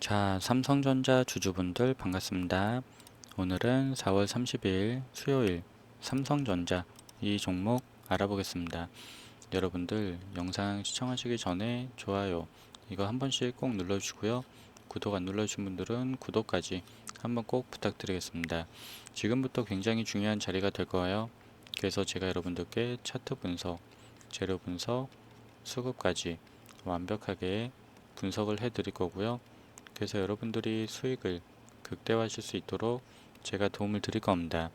자, 삼성전자 주주분들 반갑습니다. 오늘은 4월 30일 수요일 삼성전자 이 종목 알아보겠습니다. 여러분들 영상 시청하시기 전에 좋아요 이거 한 번씩 꼭 눌러주시고요. 구독 안 눌러주신 분들은 구독까지 한번 꼭 부탁드리겠습니다. 지금부터 굉장히 중요한 자리가 될 거예요. 그래서 제가 여러분들께 차트 분석, 재료 분석, 수급까지 완벽하게 분석을 해 드릴 거고요. 그래서 여러분들이 수익을 극대화하실 수 있도록 제가 도움을 드릴 겁니다.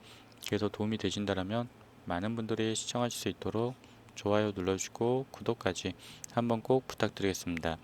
그래서 도움이 되신다면 많은 분들이 시청하실 수 있도록 좋아요 눌러주시고 구독까지 한번 꼭 부탁드리겠습니다.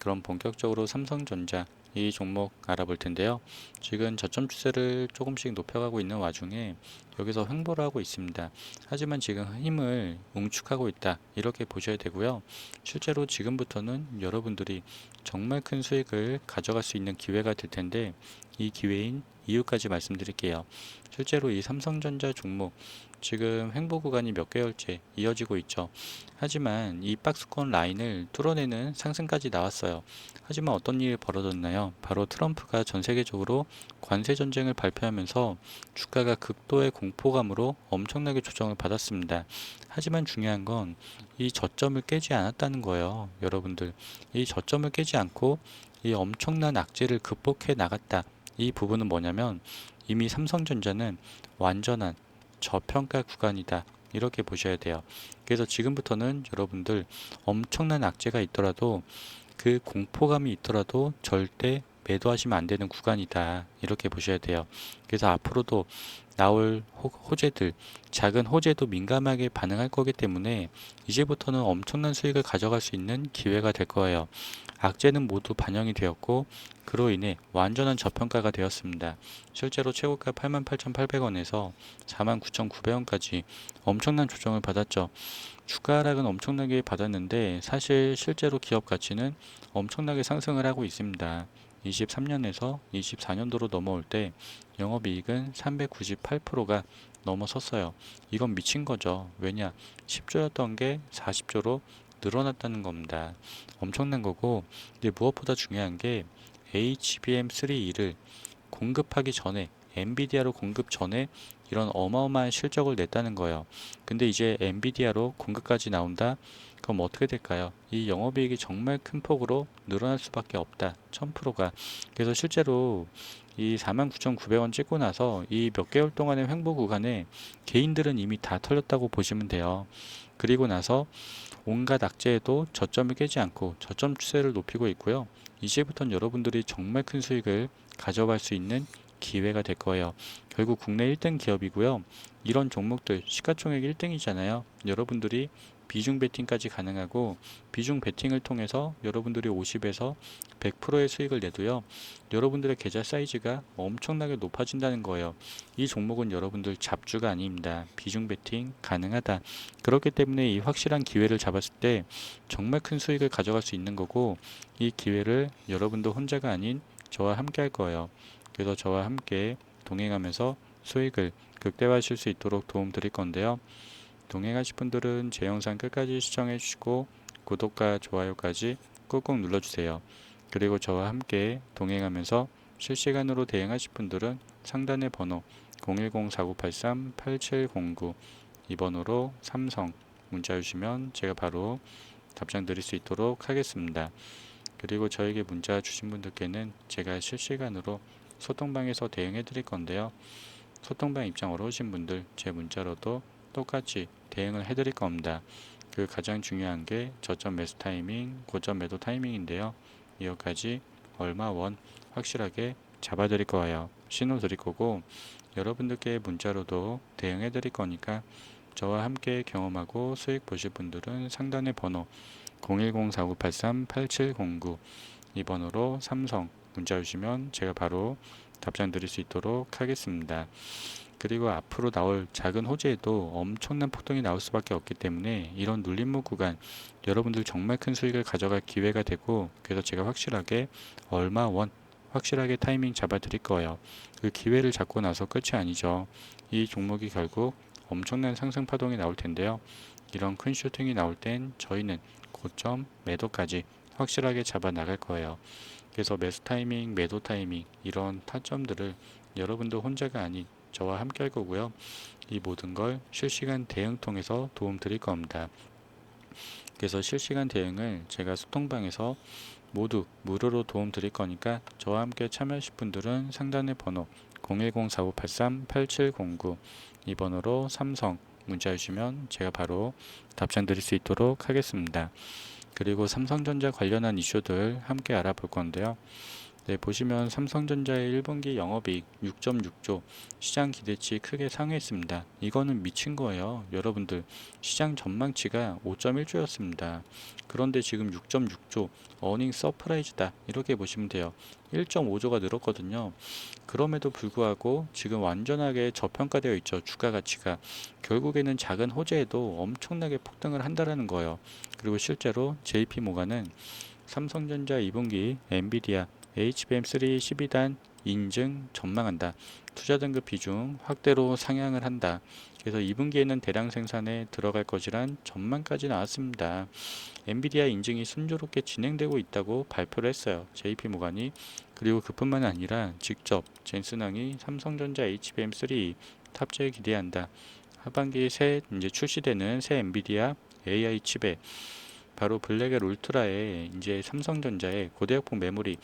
그럼 본격적으로 삼성전자 이 종목 알아볼 텐데요. 지금 저점 추세를 조금씩 높여가고 있는 와중에 여기서 횡보를 하고 있습니다. 하지만 지금 힘을 웅축하고 있다 이렇게 보셔야 되고요. 실제로 지금부터는 여러분들이 정말 큰 수익을 가져갈 수 있는 기회가 될 텐데 이 기회인 이유까지 말씀드릴게요. 실제로 이 삼성전자 종목 지금 횡보 구간이 몇 개월째 이어지고 있죠. 하지만 이 박스권 라인을 뚫어내는 상승까지 나왔어요. 하지만 어떤 일이 벌어졌나요? 바로 트럼프가 전 세계적으로 관세 전쟁을 발표하면서 주가가 극도의 공 포감으로 엄청나게 조정을 받았습니다. 하지만 중요한 건 이 저점을 깨지 않았다는 거예요. 여러분들. 이 저점을 깨지 않고 이 엄청난 악재를 극복해 나갔다. 이 부분은 뭐냐면 이미 삼성전자는 완전한 저평가 구간이다. 이렇게 보셔야 돼요. 그래서 지금부터는 여러분들 엄청난 악재가 있더라도 그 공포감이 있더라도 절대 매도하시면 안 되는 구간이다. 이렇게 보셔야 돼요. 그래서 앞으로도 나올 호, 호재들, 작은 호재도 민감하게 반응할 거기 때문에 이제부터는 엄청난 수익을 가져갈 수 있는 기회가 될 거예요. 악재는 모두 반영이 되었고 그로 인해 완전한 저평가가 되었습니다. 실제로 최고가 88,800원에서 49,900원까지 엄청난 조정을 받았죠. 주가 하락은 엄청나게 받았는데 사실 실제로 기업 가치는 엄청나게 상승을 하고 있습니다. 23년에서 24년도로 넘어올 때 영업이익은 398%가 넘어섰어요. 이건 미친 거죠. 왜냐? 10조였던 게 40조로 늘어났다는 겁니다. 엄청난 거고, 근데 무엇보다 중요한 게 HBM3E를 공급하기 전에 엔비디아로 공급 전에 이런 어마어마한 실적을 냈다는 거예요. 근데 이제 엔비디아로 공급까지 나온다? 그럼 어떻게 될까요? 이 영업이익이 정말 큰 폭으로 늘어날 수밖에 없다. 1000%가. 그래서 실제로 이 49,900원 찍고 나서 이 몇 개월 동안의 횡보 구간에 개인들은 이미 다 털렸다고 보시면 돼요. 그리고 나서 온갖 악재에도 저점을 깨지 않고 저점 추세를 높이고 있고요. 이제부터는 여러분들이 정말 큰 수익을 가져갈 수 있는 기회가 될 거예요. 결국 국내 1등 기업이고요. 이런 종목들 시가총액 1등이잖아요. 여러분들이 비중 베팅까지 가능하고 비중 베팅을 통해서 여러분들이 50에서 100%의 수익을 내도요. 여러분들의 계좌 사이즈가 엄청나게 높아진다는 거예요. 이 종목은 여러분들 잡주가 아닙니다. 비중 베팅 가능하다. 그렇기 때문에 이 확실한 기회를 잡았을 때 정말 큰 수익을 가져갈 수 있는 거고 이 기회를 여러분도 혼자가 아닌 저와 함께 할 거예요. 그래서 저와 함께 동행하면서 수익을 극대화하실 수 있도록 도움 드릴 건데요. 동행하실 분들은 제 영상 끝까지 시청해 주시고 구독과 좋아요까지 꾹꾹 눌러주세요. 그리고 저와 함께 동행하면서 실시간으로 대응하실 분들은 상단의 번호 010-4983-8709이 번호로 삼성 문자 주시면 제가 바로 답장 드릴 수 있도록 하겠습니다. 그리고 저에게 문자 주신 분들께는 제가 실시간으로 소통방에서 대응해 드릴 건데요. 소통방 입장 어려우신 분들 제 문자로도 똑같이 대응을 해 드릴 겁니다. 그 가장 중요한 게 저점 매수 타이밍, 고점 매도 타이밍인데요. 이거까지 얼마 원 확실하게 잡아 드릴 거예요. 신호 드릴 거고 여러분들께 문자로도 대응해 드릴 거니까 저와 함께 경험하고 수익 보실 분들은 상단의 번호 010-4983-8709 이 번호로 삼성 문자 주시면 제가 바로 답장 드릴 수 있도록 하겠습니다. 그리고 앞으로 나올 작은 호재에도 엄청난 폭등이 나올 수밖에 없기 때문에 이런 눌림목 구간 여러분들 정말 큰 수익을 가져갈 기회가 되고 그래서 제가 확실하게 얼마 원 확실하게 타이밍 잡아 드릴 거예요. 그 기회를 잡고 나서 끝이 아니죠. 이 종목이 결국 엄청난 상승 파동이 나올 텐데요. 이런 큰 슈팅이 나올 땐 저희는 고점 매도까지 확실하게 잡아 나갈 거예요. 그래서 매수 타이밍, 매도 타이밍 이런 타점들을 여러분도 혼자가 아닌 저와 함께 할 거고요. 이 모든 걸 실시간 대응 통해서 도움 드릴 겁니다. 그래서 실시간 대응을 제가 소통방에서 모두 무료로 도움 드릴 거니까 저와 함께 참여하실 분들은 상단의 번호 010-4583-8709 이 번호로 삼성 문자 주시면 제가 바로 답장 드릴 수 있도록 하겠습니다. 그리고 삼성전자 관련한 이슈들 함께 알아볼 건데요. 네, 보시면 삼성전자의 1분기 영업이익 6.6조 시장 기대치 크게 상회했습니다. 이거는 미친 거예요. 여러분들 시장 전망치가 5.1조였습니다. 그런데 지금 6.6조 어닝 서프라이즈다 이렇게 보시면 돼요. 1.5조가 늘었거든요. 그럼에도 불구하고 지금 완전하게 저평가되어 있죠. 주가 가치가 결국에는 작은 호재에도 엄청나게 폭등을 한다라는 거예요. 그리고 실제로 JP 모가는 삼성전자 2분기 엔비디아 HBM3 12단 인증 전망한다. 투자 등급 비중 확대로 상향을 한다. 그래서 2분기에는 대량 생산에 들어갈 것이란 전망까지 나왔습니다. 엔비디아 인증이 순조롭게 진행되고 있다고 발표를 했어요. JP 모간이 그리고 그뿐만 아니라 직접 젠슨왕이 삼성전자 HBM3 탑재에 기대한다. 하반기 새 이제 출시되는 새 엔비디아 AI 칩에 바로 블랙의 울트라에 이제 삼성전자의 고대역폭 메모리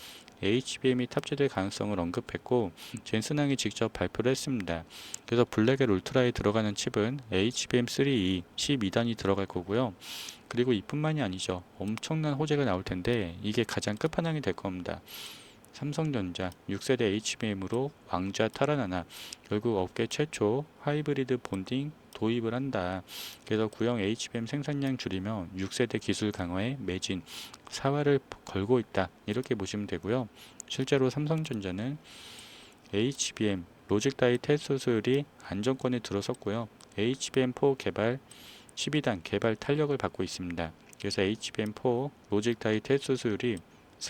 HBM이 탑재될 가능성을 언급했고 젠슨왕이 직접 발표를 했습니다. 그래서 블랙의 울트라에 들어가는 칩은 HBM3E 12단이 들어갈 거고요. 그리고 이뿐만이 아니죠. 엄청난 호재가 나올 텐데 이게 가장 끝판왕이 될 겁니다. 삼성전자 6세대 HBM으로 왕좌 탈환하나 결국 업계 최초 하이브리드 본딩 도입을 한다. 그래서 구형 HBM 생산량 줄이며 6세대 기술 강화에 매진 사활을 걸고 있다. 이렇게 보시면 되고요. 실제로 삼성전자는 HBM 로직 다이 테스트 수율이 안정권에 들어섰고요. HBM4 개발 12단 개발 탄력을 받고 있습니다. 그래서 HBM4 로직 다이 테스트 수율이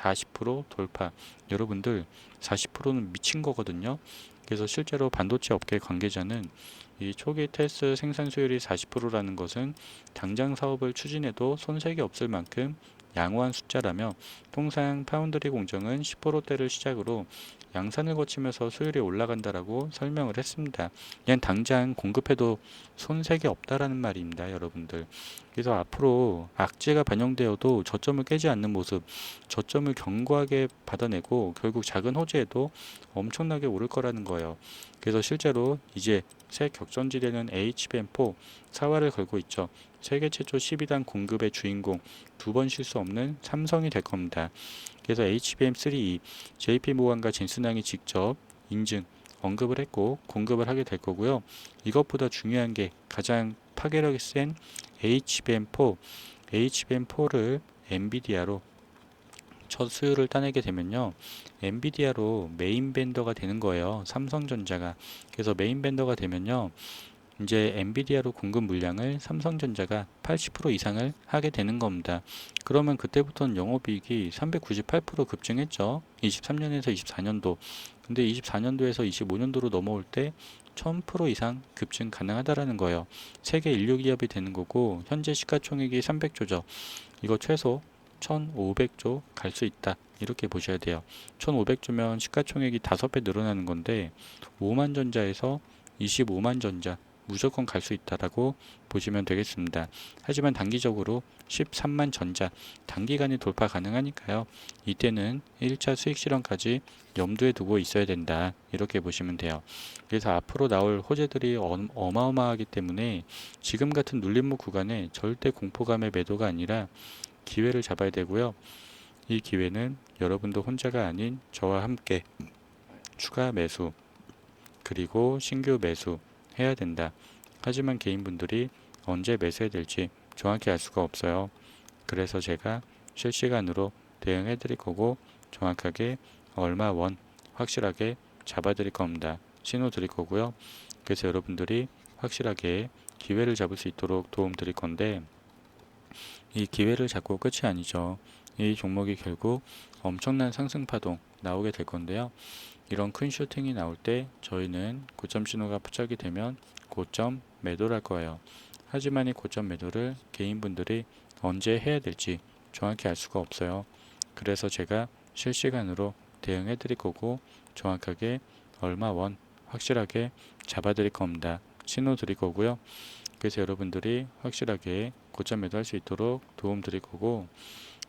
40% 돌파. 여러분들 40%는 미친 거거든요. 그래서 실제로 반도체 업계 관계자는 이 초기 테스트 생산 수율이 40%라는 것은 당장 사업을 추진해도 손색이 없을 만큼 양호한 숫자라며 통상 파운드리 공정은 10%대를 시작으로 양산을 거치면서 수율이 올라간다라고 설명을 했습니다. 그냥 당장 공급해도 손색이 없다라는 말입니다, 여러분들. 그래서 앞으로 악재가 반영되어도 저점을 깨지 않는 모습, 저점을 견고하게 받아내고 결국 작은 호재에도 엄청나게 오를 거라는 거예요. 그래서 실제로 이제 새 격전지대는 HBM4 사활을 걸고 있죠. 세계 최초 12단 공급의 주인공 두 번 실수 없는 삼성이 될 겁니다. 그래서 HBM3E JP 모간과 진스낭이 직접 인증 언급을 했고 공급을 하게 될 거고요. 이것보다 중요한 게 가장 파괴력이 센 HBM4 HBM4를 엔비디아로 첫 수요를 따내게 되면요. 엔비디아로 메인 벤더가 되는 거예요. 삼성전자가. 그래서 메인 벤더가 되면요. 이제 엔비디아로 공급 물량을 삼성전자가 80% 이상을 하게 되는 겁니다. 그러면 그때부터는 영업이익이 398% 급증했죠. 23년에서 24년도. 근데 24년도에서 25년도로 넘어올 때 1000% 이상 급증 가능하다라는 거예요. 세계 인류 기업이 되는 거고 현재 시가총액이 300조죠. 이거 최소 1500조 갈 수 있다. 이렇게 보셔야 돼요. 1500조면 시가총액이 5배 늘어나는 건데 5만 전자에서 25만 전자 무조건 갈 수 있다라고 보시면 되겠습니다. 하지만 단기적으로 13만 전자 단기간에 돌파 가능하니까요. 이때는 1차 수익 실현까지 염두에 두고 있어야 된다. 이렇게 보시면 돼요. 그래서 앞으로 나올 호재들이 어마어마하기 때문에 지금 같은 눌림목 구간에 절대 공포감의 매도가 아니라 기회를 잡아야 되고요. 이 기회는 여러분도 혼자가 아닌 저와 함께 추가 매수 그리고 신규 매수 해야 된다. 하지만 개인분들이 언제 매수해야 될지 정확히 알 수가 없어요. 그래서 제가 실시간으로 대응해 드릴 거고 정확하게 얼마 원 확실하게 잡아 드릴 겁니다. 신호 드릴 거고요. 그래서 여러분들이 확실하게 기회를 잡을 수 있도록 도움 드릴 건데 이 기회를 잡고 끝이 아니죠. 이 종목이 결국 엄청난 상승 파동 나오게 될 건데요. 이런 큰 슈팅이 나올 때 저희는 고점 신호가 포착이 되면 고점 매도를 할 거예요. 하지만 이 고점 매도를 개인분들이 언제 해야 될지 정확히 알 수가 없어요. 그래서 제가 실시간으로 대응해 드릴 거고 정확하게 얼마 원 확실하게 잡아 드릴 겁니다. 신호 드릴 거고요. 그래서 여러분들이 확실하게 고점 매도할 수 있도록 도움 드릴 거고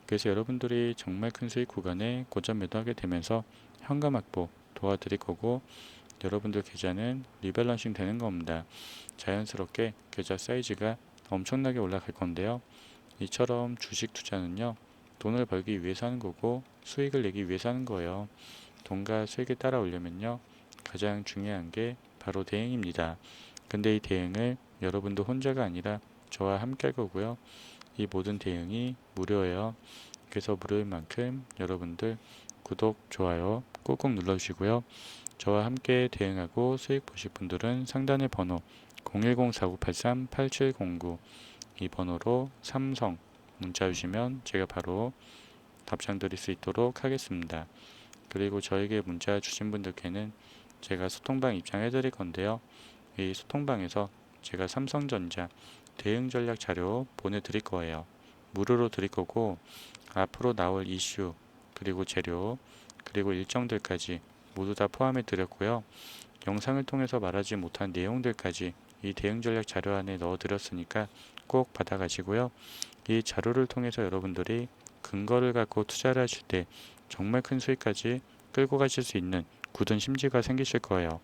그래서 여러분들이 정말 큰 수익 구간에 고점 매도하게 되면서 현금 확보 도와드릴 거고 여러분들 계좌는 리밸런싱 되는 겁니다. 자연스럽게 계좌 사이즈가 엄청나게 올라갈 건데요. 이처럼 주식 투자는요. 돈을 벌기 위해서 하는 거고 수익을 내기 위해서 하는 거예요. 돈과 수익을 따라오려면요. 가장 중요한 게 바로 대응입니다. 근데 이 대응을 여러분도 혼자가 아니라 저와 함께 할 거고요. 이 모든 대응이 무료예요. 그래서 무료인 만큼 여러분들 구독, 좋아요 꾹꾹 눌러주시고요. 저와 함께 대응하고 수익 보실 분들은 상단의 번호 010-4983-8709 이 번호로 삼성 문자 주시면 제가 바로 답장 드릴 수 있도록 하겠습니다. 그리고 저에게 문자 주신 분들께는 제가 소통방 입장해 드릴 건데요. 이 소통방에서 제가 삼성전자 대응 전략 자료 보내드릴 거예요. 무료로 드릴 거고 앞으로 나올 이슈 그리고 재료 그리고 일정들까지 모두 다 포함해 드렸고요. 영상을 통해서 말하지 못한 내용들까지 이 대응 전략 자료 안에 넣어 드렸으니까 꼭 받아 가시고요. 이 자료를 통해서 여러분들이 근거를 갖고 투자를 하실 때 정말 큰 수익까지 끌고 가실 수 있는 굳은 심지가 생기실 거예요.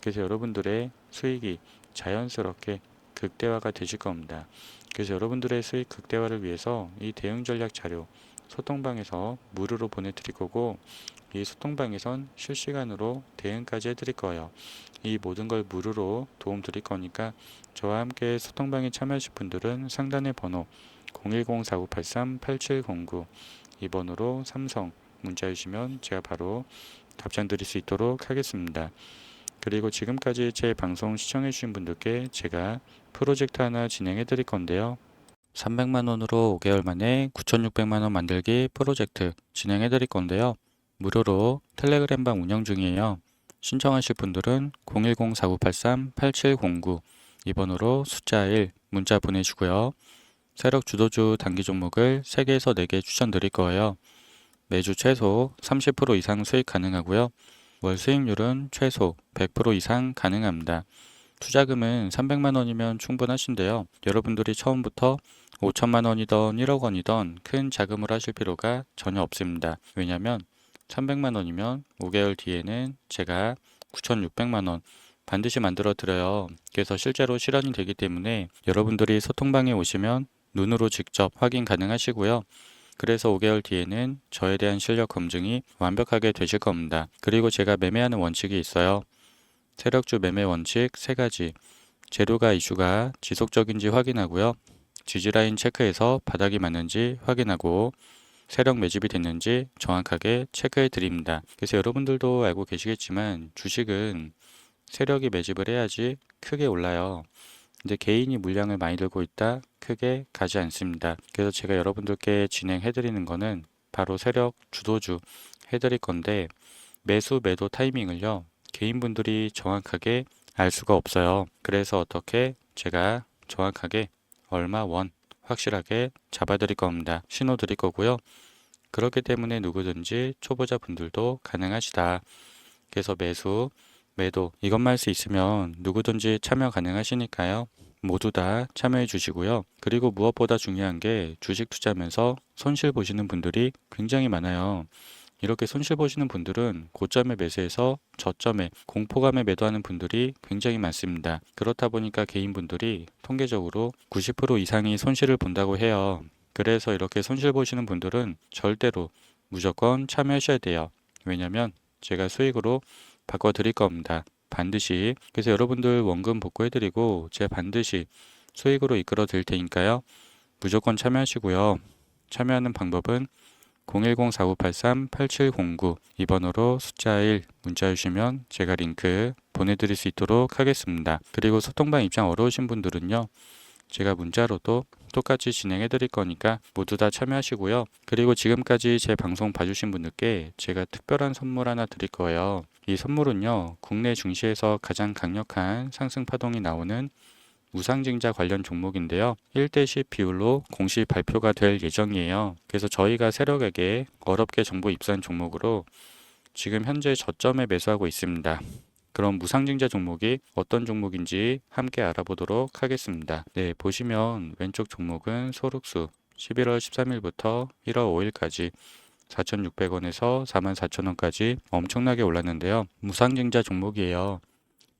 그래서 여러분들의 수익이 자연스럽게 극대화가 되실 겁니다. 그래서 여러분들의 수익 극대화를 위해서 이 대응 전략 자료 소통방에서 무료로 보내드릴 거고 이 소통방에선 실시간으로 대응까지 해드릴 거예요. 이 모든 걸 무료로 도움 드릴 거니까 저와 함께 소통방에 참여하실 분들은 상단의 번호 010-4983-8709이 번호로 삼성 문자 주시면 제가 바로 답장 드릴 수 있도록 하겠습니다. 그리고 지금까지 제 방송 시청해 주신 분들께 제가 프로젝트 하나 진행해 드릴 건데요. 300만 원으로 5개월 만에 9,600만 원 만들기 프로젝트 진행해 드릴 건데요. 무료로 텔레그램방 운영 중이에요. 신청하실 분들은 010-4983-8709 이번으로 숫자 1 문자 보내주고요. 세력 주도주 단기 종목을 3개에서 4개 추천드릴 거예요. 매주 최소 30% 이상 수익 가능하고요. 월 수익률은 최소 100% 이상 가능합니다. 투자금은 300만 원이면 충분하신데요. 여러분들이 처음부터 5천만 원이던 1억 원이던 큰 자금을 하실 필요가 전혀 없습니다. 왜냐하면 300만 원이면 5개월 뒤에는 제가 9,600만 원 반드시 만들어 드려요. 그래서 실제로 실현이 되기 때문에 여러분들이 소통방에 오시면 눈으로 직접 확인 가능하시고요. 그래서 5개월 뒤에는 저에 대한 실력 검증이 완벽하게 되실 겁니다. 그리고 제가 매매하는 원칙이 있어요. 세력주 매매 원칙 3가지. 재료가 이슈가 지속적인지 확인하고요. 지지라인 체크해서 바닥이 맞는지 확인하고 세력 매집이 됐는지 정확하게 체크해 드립니다. 그래서 여러분들도 알고 계시겠지만 주식은 세력이 매집을 해야지 크게 올라요. 근데 개인이 물량을 많이 들고 있다 크게 가지 않습니다. 그래서 제가 여러분들께 진행해 드리는 거는 바로 세력 주도주 해 드릴 건데 매수 매도 타이밍을요. 개인분들이 정확하게 알 수가 없어요. 그래서 어떻게 제가 정확하게 얼마 원 확실하게 잡아 드릴 겁니다. 신호 드릴 거고요. 그렇기 때문에 누구든지 초보자 분들도 가능하시다. 그래서 매수, 매도 이것만 할 수 있으면 누구든지 참여 가능하시니까요. 모두 다 참여해 주시고요. 그리고 무엇보다 중요한 게 주식 투자하면서 손실 보시는 분들이 굉장히 많아요. 이렇게 손실 보시는 분들은 고점에 매수해서 저점에 공포감에 매도하는 분들이 굉장히 많습니다. 그렇다 보니까 개인분들이 통계적으로 90% 이상이 손실을 본다고 해요. 그래서 이렇게 손실 보시는 분들은 절대로 무조건 참여하셔야 돼요. 왜냐면 제가 수익으로 바꿔 드릴 겁니다. 반드시. 그래서 여러분들 원금 복구해 드리고 제가 반드시 수익으로 이끌어 드릴 테니까요. 무조건 참여하시고요. 참여하는 방법은 010-4983-8709 이 번호로 숫자 1 문자 주시면 제가 링크 보내드릴 수 있도록 하겠습니다. 그리고 소통방 입장 어려우신 분들은요. 제가 문자로도 똑같이 진행해 드릴 거니까 모두 다 참여하시고요. 그리고 지금까지 제 방송 봐주신 분들께 제가 특별한 선물 하나 드릴 거예요. 이 선물은요, 국내 증시에서 가장 강력한 상승 파동이 나오는 무상증자 관련 종목인데요. 1대10 비율로 공시 발표가 될 예정이에요. 그래서 저희가 세력에게 어렵게 정보 입수한 종목으로 지금 현재 저점에 매수하고 있습니다. 그럼 무상증자 종목이 어떤 종목인지 함께 알아보도록 하겠습니다. 네, 보시면 왼쪽 종목은 소륵수 11월 13일부터 1월 5일까지 4,600원에서 44,000원까지 엄청나게 올랐는데요. 무상증자 종목이에요.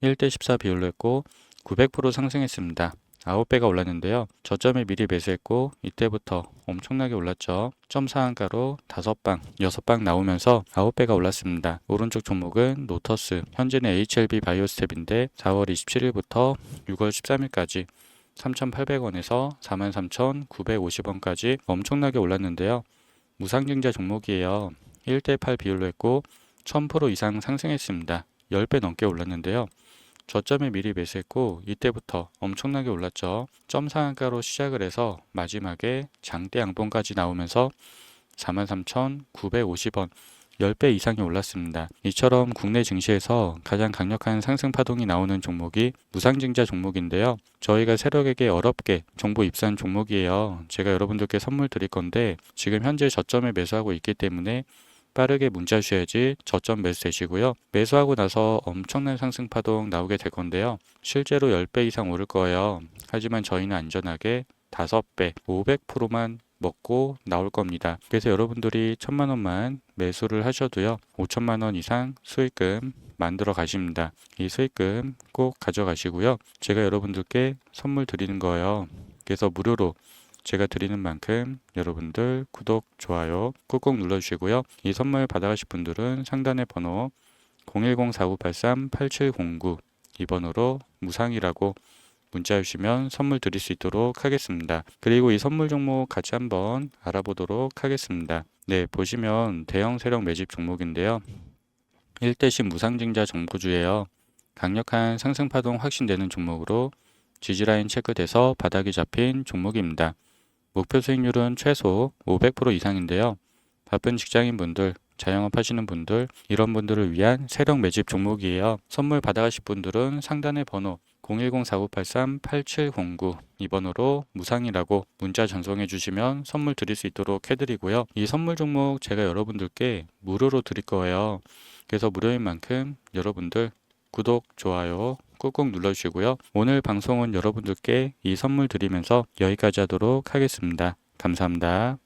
1대 14 비율로 했고 900% 상승했습니다. 9배가 올랐는데요. 저점에 미리 매수했고 이때부터 엄청나게 올랐죠. 점 상한가로 5방, 6방 나오면서 9배가 올랐습니다. 오른쪽 종목은 노터스, 현재는 HLB 바이오스텝인데 4월 27일부터 6월 13일까지 3,800원에서 43,950원까지 엄청나게 올랐는데요. 무상증자 종목이에요. 1대 8 비율로 했고 1000% 이상 상승했습니다. 10배 넘게 올랐는데요. 저점에 미리 매수했고 이때부터 엄청나게 올랐죠. 점 상한가로 시작을 해서 마지막에 장대 양봉까지 나오면서 43,950원 10배 이상이 올랐습니다. 이처럼 국내 증시에서 가장 강력한 상승 파동이 나오는 종목이 무상증자 종목인데요. 저희가 세력에게 어렵게 정보 입수한 종목이에요. 제가 여러분들께 선물 드릴 건데 지금 현재 저점에 매수하고 있기 때문에 빠르게 문자 주셔야지 저점 매수 되시고요. 매수하고 나서 엄청난 상승 파동 나오게 될 건데요. 실제로 10배 이상 오를 거예요. 하지만 저희는 안전하게 5배, 500%만 먹고 나올 겁니다. 그래서 여러분들이 천만 원만 매수를 하셔도요. 5천만 원 이상 수익금 만들어 가십니다. 이 수익금 꼭 가져가시고요. 제가 여러분들께 선물 드리는 거예요. 그래서 무료로 제가 드리는 만큼 여러분들 구독, 좋아요 꾹꾹 눌러주시고요. 이 선물 받아가실 분들은 상단의 번호 010-4983-8709이 번호로 무상이라고 문자 주시면 선물 드릴 수 있도록 하겠습니다. 그리고 이 선물 종목 같이 한번 알아보도록 하겠습니다. 네, 보시면 대형 세력 매집 종목인데요. 1대신 무상증자 정보주예요. 강력한 상승 파동 확신되는 종목으로 지지라인 체크돼서 바닥이 잡힌 종목입니다. 목표 수익률은 최소 500% 이상인데요. 바쁜 직장인분들, 자영업 하시는 분들, 이런 분들을 위한 세력 매집 종목이에요. 선물 받아가실 분들은 상단의 번호 010-4983-8709이 번호로 무상이라고 문자 전송해 주시면 선물 드릴 수 있도록 해드리고요. 이 선물 종목 제가 여러분들께 무료로 드릴 거예요. 그래서 무료인 만큼 여러분들 구독, 좋아요 꾹꾹 눌러주시고요. 오늘 방송은 여러분들께 이 선물 드리면서 여기까지 하도록 하겠습니다. 감사합니다.